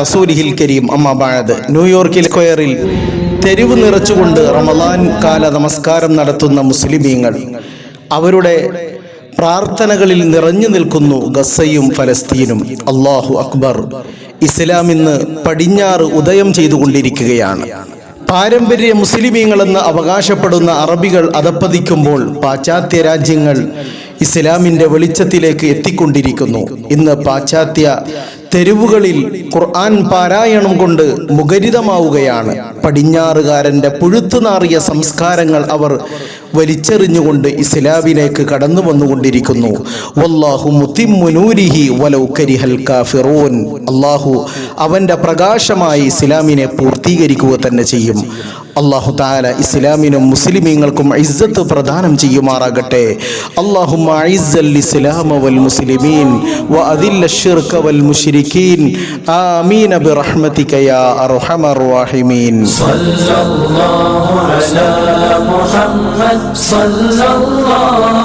റസൂലിഹിൽ കരീം. ന്യൂയോർക്കിൽ സ്ക്വയറിൽ തെരുവ് നിറച്ചുകൊണ്ട് റമദാൻ കാല നമസ്കാരം നടത്തുന്ന മുസ്ലിമീങ്ങൾ. അവരുടെ പ്രാർത്ഥനകളിൽ നിറഞ്ഞു നിൽക്കുന്നു ഗസയും ഫലസ്തീനും. അള്ളാഹു അക്ബർ. ഇസ്ലാം ഇന്ന് പടിഞ്ഞാറ് ഉദയം ചെയ്തുകൊണ്ടിരിക്കുകയാണ്. പാരമ്പര്യ മുസ്ലിമീങ്ങളെന്ന് അവകാശപ്പെടുന്ന അറബികൾ അതപ്പതിക്കുമ്പോൾ പാശ്ചാത്യ രാജ്യങ്ങൾ ഇസ്ലാമിന്റെ വെളിച്ചത്തിലേക്ക് എത്തിക്കൊണ്ടിരിക്കുന്നു. ഇന്ന് പാശ്ചാത്യ തെരുവുകളിൽ ഖുർആൻ പാരായണം കൊണ്ട് മുഖരിതമാവുകയാണ്. പടിഞ്ഞാറുകാരന്റെ പുഴുത്തുനാറിയ സംസ്കാരങ്ങൾ അവർ വലിച്ചെറിഞ്ഞുകൊണ്ട് ഇസ്ലാമിലേക്ക് കടന്നു വന്നുകൊണ്ടിരിക്കുന്നു. വല്ലാഹു കാഫിറൂൻ. അള്ളാഹു അവന്റെ പ്രകാശമായി ഇസ്ലാമിനെ പൂർത്തീകരിക്കുക തന്നെ ചെയ്യും. അള്ളാഹു താല ഇസ്ലാമിനും മുസ്ലിമീങ്ങൾക്കും ഇസ്സത്ത് പ്രദാനം ചെയ്യുമാറാകട്ടെ. അള്ളാഹുമ്മ ഇസ്സൽ ഇസ്ലാമ വൽ മുസ്ലിമീൻ വ അതില്ല ഷിർക വൽ മുശ്രിക്കീൻ. ആമീൻ ബി യാ അർഹമർ റഹീമീൻ. സല്ലല്ലാഹു അലാ മുഹമ്മദ് സല്ലല്ലാഹു